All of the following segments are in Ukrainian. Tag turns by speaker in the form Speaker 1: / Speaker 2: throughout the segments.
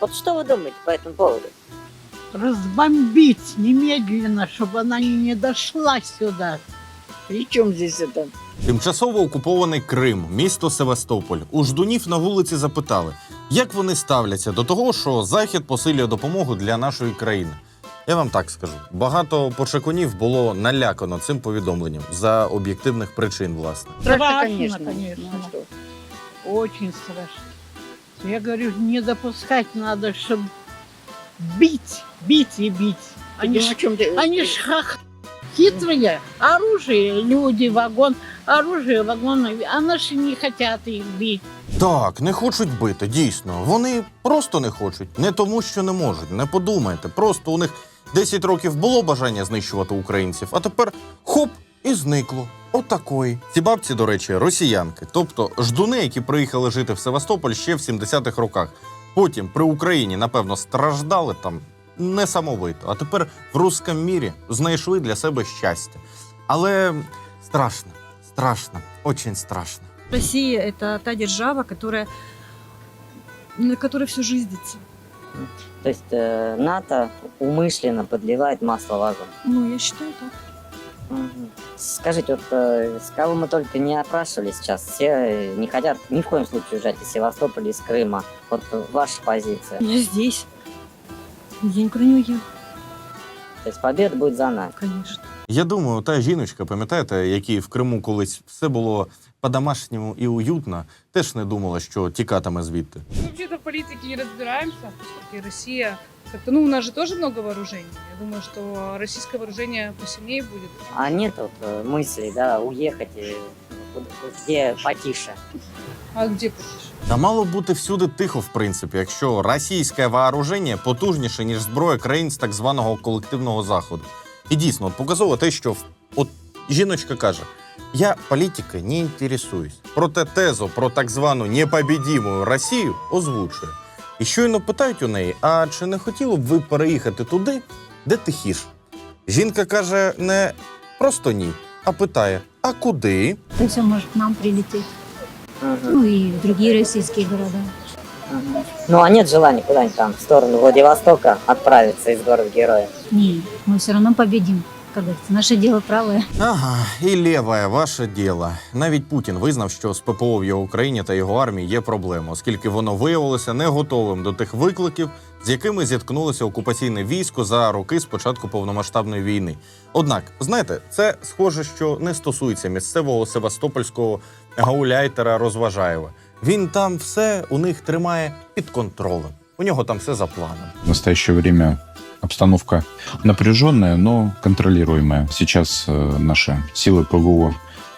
Speaker 1: Вот что вы думаете по этому поводу?
Speaker 2: разбомбить немедленно, чтобы она и не дошла сюда.
Speaker 1: При чем здесь это?
Speaker 3: Тимчасово окупований Крим, місто Севастополь. У ждунів на вулиці запитали, як вони ставляться до того, що Захід посилює допомогу для нашої країни. Я вам так скажу: багато почекунів було налякано цим повідомленням за об'єктивних причин, власне.
Speaker 2: Страшно,
Speaker 1: конечно.
Speaker 2: конечно.
Speaker 1: Ну, а что?
Speaker 2: Очень страшно. Я говорю, не допускать надо, чтобы бить, бить и бить. Они,
Speaker 1: Ну,
Speaker 2: ж,
Speaker 1: о чем ты?
Speaker 2: они ж хах- хитрые. Оружие, люди, вагон, оружие, вагон. А наши не хотят их бить.
Speaker 3: Так, не хочуть бити, дійсно. Вони просто не хочуть. Не тому, що не можуть. Не подумайте. Просто у них 10 років було бажання знищувати українців, а тепер хоп і зникло. Отакої. Ці бабці, до речі, росіянки, тобто ждуни, які приїхали жити в Севастополь ще в 70-х роках. Потім при Україні, напевно, страждали там несамовито. А тепер в русском мірі знайшли для себе щастя. Але страшно, страшно, очень страшно.
Speaker 4: Россия – это та держава, которая, на которой все жизнится.
Speaker 1: То есть э, НАТО умышленно подливает масло в огонь.
Speaker 4: Ну, я считаю так.
Speaker 1: Мгм. Скажите, вот э, с кого мы только не опрашивали сейчас, все э, не хотят ни в коем случае уезжать из Севастополя, из Крыма. Вот э, ваша позиция.
Speaker 4: Я здесь. Я никуда не уеду,
Speaker 1: То есть победа будет за нами.
Speaker 4: конечно.
Speaker 3: Я думаю, та жіночка, пам'ятаєте, якій в Криму колись все було по-домашньому і уютно, теж не думала, що тікатиме звідти.
Speaker 5: Мы вообще-то в политике не разбираемся, поскольку Россия как-то, ну, у нас же тоже много вооружений. Я думаю, что российское вооружение посильнее будет.
Speaker 1: А нет вот э, мысли, да, уехать, э, куда- где потише.
Speaker 5: А где будешь?
Speaker 3: Та мало бути всюди тихо, в принципі, якщо російське вооруження потужніше, ніж зброя країн з так званого колективного заходу. І дійсно, от показово те, що в- от жіночка каже: я політикою не інтересуюсь. Проте тезу про так звану непобідіму Росію озвучує. І щойно питають у неї: а чи не хотіло б ви переїхати туди, де тихіше? Жінка каже не просто ні, а питає: а куди?
Speaker 6: Это все может к нам прилететь. Ну и в другие российские города.
Speaker 1: Ну а нет желания куда-нибудь там в сторону Владивостока отправиться из города-героя?
Speaker 6: Не, мы все равно победим. Как говорится, наше дело правое.
Speaker 3: Ага, і ліве ваше діло. Навіть Путін визнав, що з ППО в його країні та його армії є проблема, оскільки воно виявилося не готовим до тих викликів, з якими зіткнулося окупаційне військо за роки з початку повномасштабної війни. Однак, знаєте, це схоже, що не стосується місцевого севастопольського гауляйтера Розважаєва. Він там все у них тримає під контролем. У нього там все за планом.
Speaker 7: В настоящее время обстановка напряженная, но контролируемая. Сейчас э, наши силы ПВО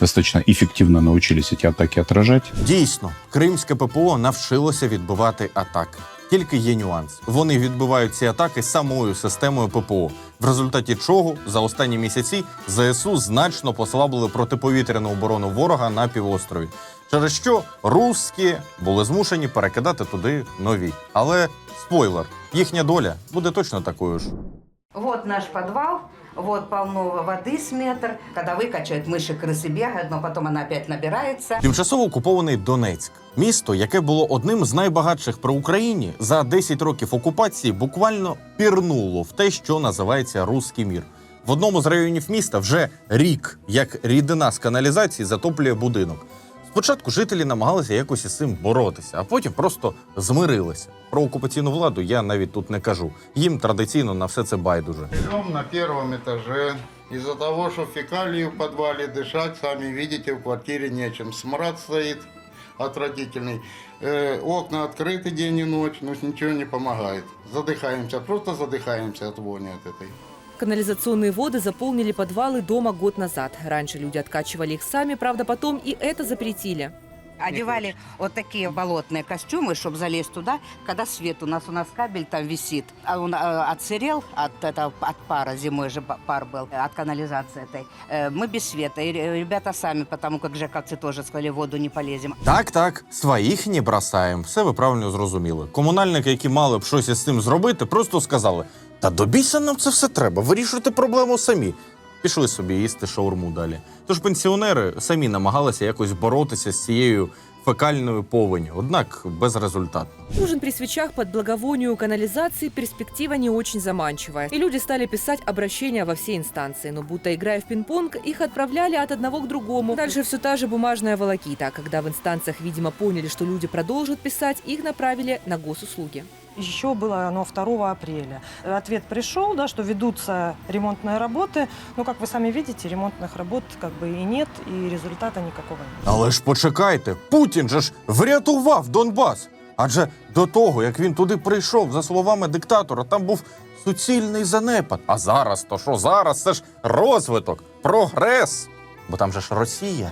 Speaker 7: достаточно эффективно научились эти атаки отражать.
Speaker 3: Дійсно, кримське ППО навчилося відбивати атаки. Тільки є нюанс. Вони відбивають ці атаки самою системою ППО, в результаті чого за останні місяці ЗСУ значно послабили протиповітряну оборону ворога на півострові. Через що русські були змушені перекидати туди нові. Але спойлер, їхня доля буде точно такою ж.
Speaker 8: Вот наш подвал, вот полно воды с метр. Когда выкачают, мыши, крысы бегают, но потом она опять набирается.
Speaker 3: Тимчасово окупований Донецьк, місто, яке було одним з найбагатших при Україні, за 10 років окупації буквально пірнуло в те, що називається Руський мір. В одному з районів міста вже рік, як рідина з каналізації затоплює будинок. Спочатку жителі намагалися якось із цим боротися, а потім просто змирилися. Про окупаційну владу я навіть тут не кажу. Їм традиційно на все це байдуже.
Speaker 9: Живем на первом этаже. Из-за того, что фекалии в подвале дышать, сами видите, в квартире нечем. Смрад стоит отвратительный. Э, окна открыты день и ночь, но ничего не помогает. Задыхаемся, просто задыхаемся от вони от этой.
Speaker 10: Канализационные воды заполнили подвалы дома год назад. Раньше люди откачивали их сами, правда, потом и это запретили.
Speaker 8: Одевали вот такие болотные костюмы, чтобы залезть туда, когда свет. У нас у нас кабель там висит. А он э, отсырел от, этого, от пара, зимой же па- пар был, э, от канализации этой. Э, мы без света. И ре- ребята сами, потому как жековцы тоже сказали, в воду не полезем.
Speaker 3: Так, так, своїх не бросаємо. Все ви правильно зрозуміли. Комунальники, які мали б щось із цим зробити, просто сказали: та до біса нам це все треба, вирішуйте проблему самі. Пішли собі їсти шаурму далі. Тож пенсіонери самі намагалися якось боротися з цією фекальною повені, однак безрезультатно.
Speaker 10: Ужин при свечах под благовонию канализации перспектива не очень заманчивая. И люди стали писать обращения во все инстанции. Но будто играя в пинг-понг, их отправляли от одного к другому. Дальше все та же бумажная волокита. Когда в инстанциях, видимо, поняли, что люди продолжат писать, их направили на госуслуги
Speaker 11: Еще было оно 2 апреля. Ответ пришел, да, что ведутся ремонтные работы. Но, как вы сами видите, ремонтных работ как бы и нет, и результата никакого нет.
Speaker 3: Але ж почекайте, Путін же ж врятував Донбас. Адже до того, як він туди прийшов, за словами диктатора, там був суцільний занепад. А зараз, то що зараз? Це ж розвиток, прогрес. Бо там же ж Росія.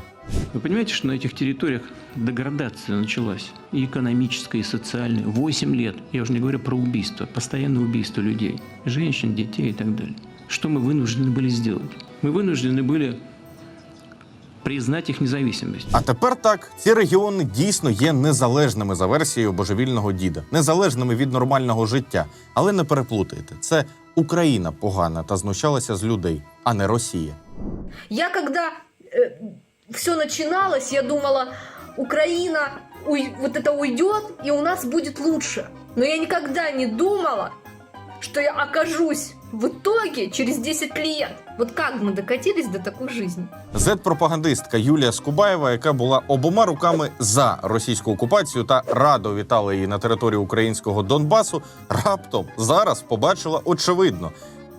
Speaker 12: Вы понимаете, что на этих территориях деградация началась и экономическая, и социальная. Восемь лет. Я уже не говорю про убийство, постоянное убийство людей. Женщин, детей и так далее. Что мы вынуждены были сделать? Мы вынуждены были признать их независимость.
Speaker 3: А тепер так, ці регіони дійсно є незалежними за версією божевільного діда, незалежними від нормального життя. Але не переплутайте, це Україна погана та знущалася з людей, а не Росія.
Speaker 13: Я когда все начиналось, я думала, Украина уй- вот это уйдет, и у нас будет лучше. Но я никогда не думала, что я окажусь в итоге через 10 лет. Вот как мы докатились до такой жизни?
Speaker 3: Зет-пропагандистка Юлія Скубаєва, яка була обома руками за російську окупацію та радо вітала її на території українського Донбасу, раптом зараз побачила очевидно.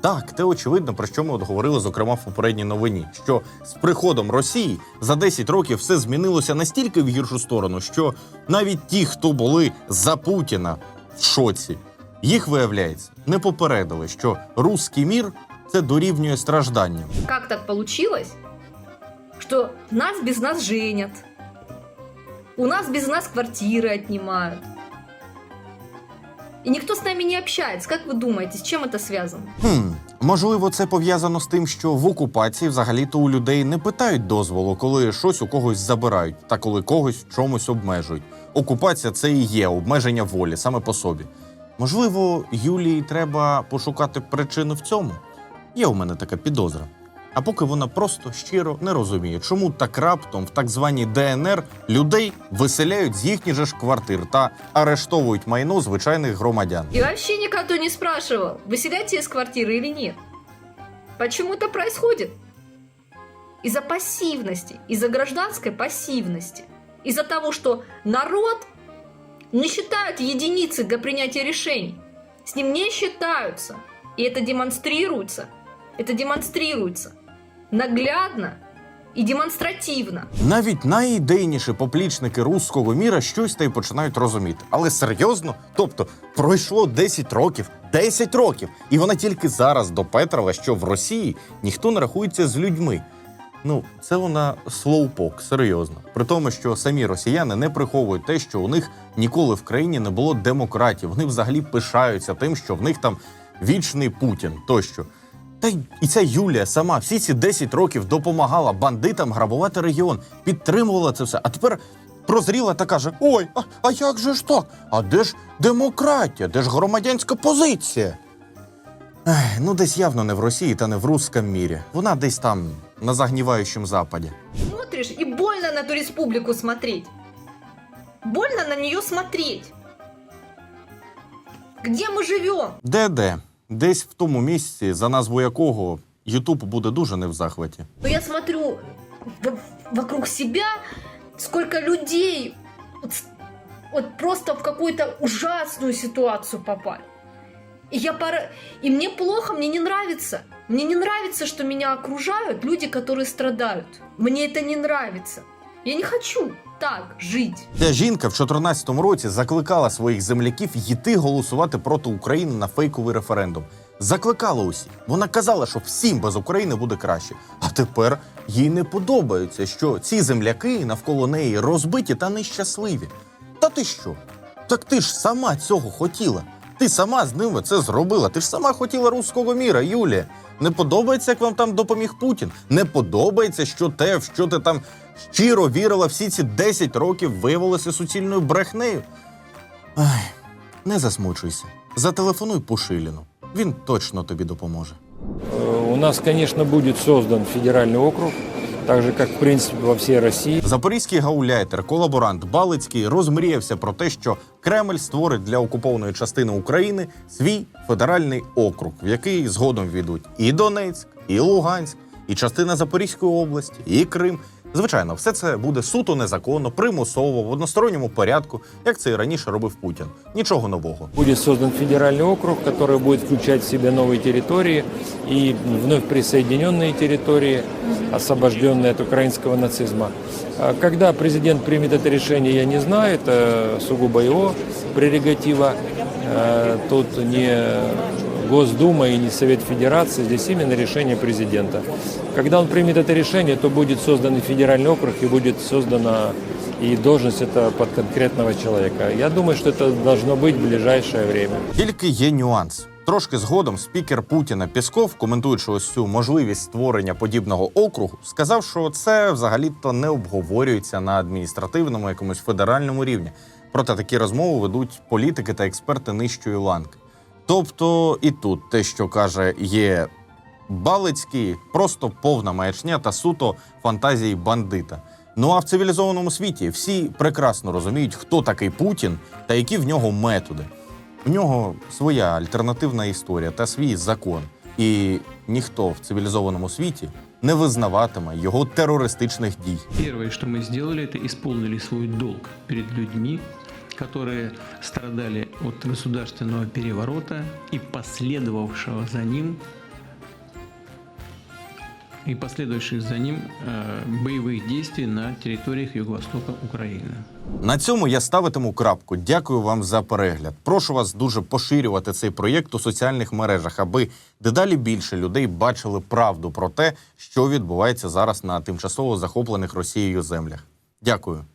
Speaker 3: Так, те очевидно, про що ми от говорили, зокрема в попередній новині, що з приходом Росії за 10 років все змінилося настільки в гіршу сторону, що навіть ті, хто були за Путіна в шоці, їх виявляється, не попередили, що руський мір це дорівнює стражданням.
Speaker 13: Как так получилось, что нас без нас женят, у нас без нас квартиры отнимают, и никто с нами не общается. Как вы думаете, с чем это связано?
Speaker 3: Хм, можливо, це пов'язано з тим, що в окупації взагалі-то у людей не питають дозволу, коли щось у когось забирають, та коли когось чомусь обмежують. Окупація це і є обмеження волі саме по собі. Можливо, Юлії треба пошукати причину в цьому. Є у мене така підозра. А поки вона просто щиро не розуміє, чому так раптом в так званій ДНР людей виселяють з їхніх же ж квартир та арештовують майно звичайних громадян.
Speaker 13: И вообще никто не спрашивал, выселяйте из квартиры или нет. Почему это происходит? Из-за пассивности, из-за гражданской пассивности. Из-за того, что народ не считают единицей для принятия решений. С ним не считаются. И это демонстрируется. Это демонстрируется наглядно и демонстративно.
Speaker 3: Навіть найідейніші поплічники руського міра щось та й починають розуміти. Але серйозно? Тобто пройшло 10 років, 10 років, і вона тільки зараз допетрила, що в Росії ніхто не рахується з людьми. Ну, це вона слоупок, серйозно. При тому, що самі росіяни не приховують те, що у них ніколи в країні не було демократії. Вони взагалі пишаються тим, що в них там вічний Путін тощо. Та й і ця Юлія сама всі ці 10 років допомагала бандитам грабувати регіон, підтримувала це все. А тепер прозріла та каже: Ой, а, а як же ж так? А де ж демократія? Де ж громадянська позиція? Ех, ну, десь явно не в Росії та не в русском мірі. Вона десь там на загніваючому западі.
Speaker 13: Смотришь, и больно на эту республику смотреть. Больно на нее смотреть. Где мы живем?
Speaker 3: Де де? Десь в тому місці, за назву якого Ютуб буде дуже не в захваті.
Speaker 13: Я смотрю вокруг себя, сколько людей вот просто в какую-то ужасную ситуацию попали. И, я пора... и мне плохо, мне не нравится. Мне не нравится, что меня окружают люди, которые страдают. Мне это не нравится. Я не хочу так жить.
Speaker 3: Ця жінка в 2014 році закликала своїх земляків йти голосувати проти України на фейковий референдум. Закликала усіх. Вона казала, що всім без України буде краще. А тепер їй не подобається, що ці земляки навколо неї розбиті та нещасливі. Та ти що? Так ти ж сама цього хотіла. Ти сама з ними це зробила. Ти ж сама хотіла руського міра, Юлія. Не подобається, як вам там допоміг Путін. Не подобається, що те, в що ти там щиро вірила всі ці 10 років, виявилося суцільною брехнею. Ай, не засмучуйся. Зателефонуй Пушиліну. Він точно тобі допоможе.
Speaker 14: Э, У нас, конечно, будет создан федеральный округ, так же, як в принципі во всій Росії.
Speaker 3: Запорізький гауляйтер, колаборант Балицький розмріявся про те, що Кремль створить для окупованої частини України свій федеральний округ, в який згодом війдуть і Донецьк, і Луганськ, і частина Запорізької області, і Крим. Звичайно, все це буде суто незаконно, примусово, в односторонньому порядку, як це і раніше робив Путін. Нічого нового.
Speaker 14: Будет создан федеральный округ, который будет включать в себя новые территории и вновь присоединенные территории, освобожденные от украинского нацизма. А Когда президент примет это решение, я не знаю, это сугубо его прерогатива. Э, Тут не Госдума и не Совет Федерации, здесь именно решение президента. Когда он примет это решение, то будет создан и федеральный округ, и будет создана и должность это под конкретного человека. Я думаю, что это должно быть в ближайшее время.
Speaker 3: Тільки є нюанс. Трошки згодом спікер Путіна Пісков, коментуючи ось цю можливість створення подібного округу, сказав, що це взагалі-то не обговорюється на адміністративному якомусь федеральному рівні. Проте такі розмови ведуть політики та експерти нижчої ланки. Тобто і тут те, що каже є Балицький, просто повна маячня та суто фантазії бандита. Ну а в цивілізованому світі всі прекрасно розуміють, хто такий Путін та які в нього методи. У нього своя альтернативна історія та свій закон. І ніхто в цивілізованому світі не визнаватиме його терористичних дій.
Speaker 12: Первое, что мы сделали, это исполнили свой долг перед людьми, которые страдали от государственного переворота и последовавшего за ним и последующих за ним э, боевых действий на территориях Юго-Востока Украины.
Speaker 3: На цьому я ставитиму крапку. Дякую вам за перегляд. Прошу вас дуже поширювати цей проєкт у соціальних мережах, аби дедалі більше людей бачили правду про те, що відбувається зараз на тимчасово захоплених Росією землях. Дякую.